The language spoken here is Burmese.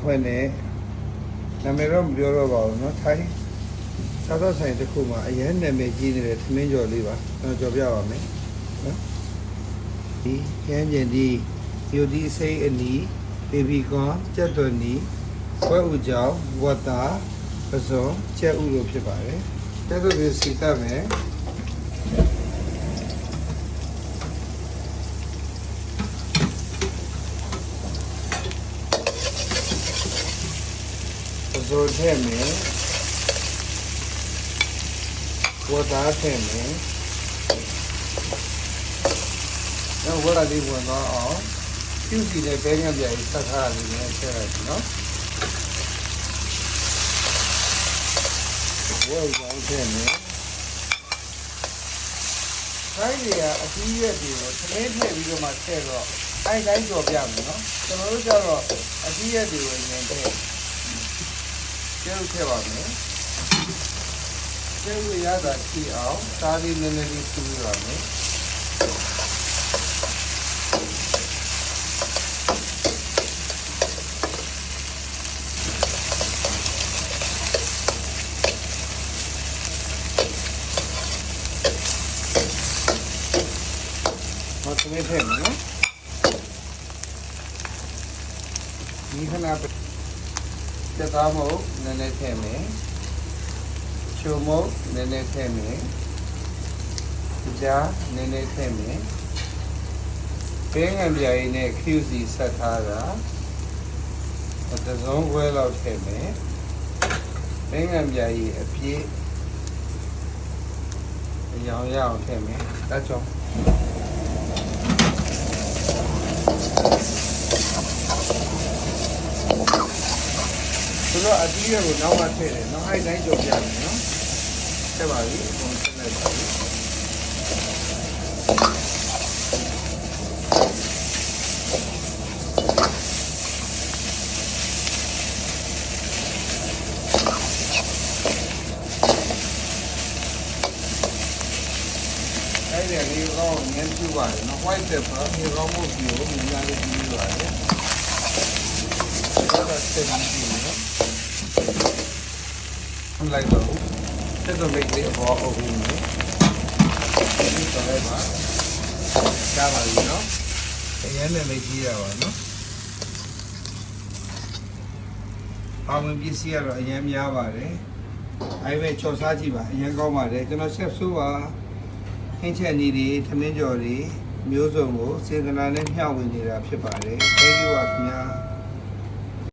ဖွဲ့နဲ့နာမည်တော့မပြောတော့ပါဘူးเนาะထိုင်းစားတော့ဆိုင်တစ်ခုမှာအရင်နာမည်ကြီးနေတဲ့သမင်းကျော်လေးပါကျွန်တော်ကြော်ပြပါမယ်နော်ဒီကျန်းကျင်ဒီယူဒီစိတ်အနီဘေဘီကွန်ကြက်သွန်နီဝက်ဥကြောင်ဝတ်တာပစုံကြက်ဥလိုဖြစ်ပါတယ်ကြက်သွန်ကိုစီတတ်မယ် ပစိုးထည့်မယ်ဝတ်သားထည့်မယ်တော့ဝတ်လာလေးဝင်သွားအောင်ပြုစီတဲ့ဘဲငါပြားကြီးဆက်ထားရလိမ့်မယ်ထည့်လိုက်နော်ဝတ်ကြောင်းထည့်မယ်ခိုင်းရအကြီးရက်တွေကိုသမင်းထည့်ပြီးတော့မှထည့်တော့အဲတိုင်းကြော်ပြမယ်နော်ကျွန်တော်တို့ကျတော့အကြီးရက်တွေကိုရင်ထည့် ကျဲဥထည့်ပါမယ်ကျဲဥရတာရှိအော တက်သားမဟုတ်နည်းနည်းထည့်မယ်ချိုမဟုတ်နည်းနည်းထည့်မယ်ကြားနည်းနည်းထည့်မယ်ဘင်းငံပြာရည်နဲ့ QC ဆက်ထားတာအတစုံခွဲလောက်ထည့်မယ်ဘင်းငံပြာရည်အပြည့်အရောင်ရအောင်ထည့်မယ်ဒါကြော င့်သူတို့အတီးရဲ့ကိုနောက်မှထည့်တယ်နောက်အဲ့တိုင်းကြော်ပြတယ်နော်ထည့်ပါပြီအကုန်ထည့်လိုက်ပါပြီအဲ့ဒီလေးကောင်းငန်းပြပါတယ်နော် white pepper ဒီကောင်းမှုပြိုမြင်ရလေးပြပါတယ်ဒါကစက်ပြီး နော်လိုက်တော့တက်တော့မိတ်လေးအပေါ်အုပ်ဘူးနော်ဒီတော့လည်းပါကားပါပြီနော်အရင်လည်းမိတ်ကြီးရပါနော်ပါဝင်ပစ္စည်းကတော့အရင်များပါတယ်အဲပဲချော်စားကြည့်ပါအရင်ကောင်းပါတယ်ကျွန်တော်ဆက်ဆိုးပါဟင်းချက်နီးတွေထမင်းကြော်တွေမျိုးစုံကိုစေတနာနဲ့မျှဝေနေတာဖြစ်ပါတယ် thank you ပါခင်ဗျာ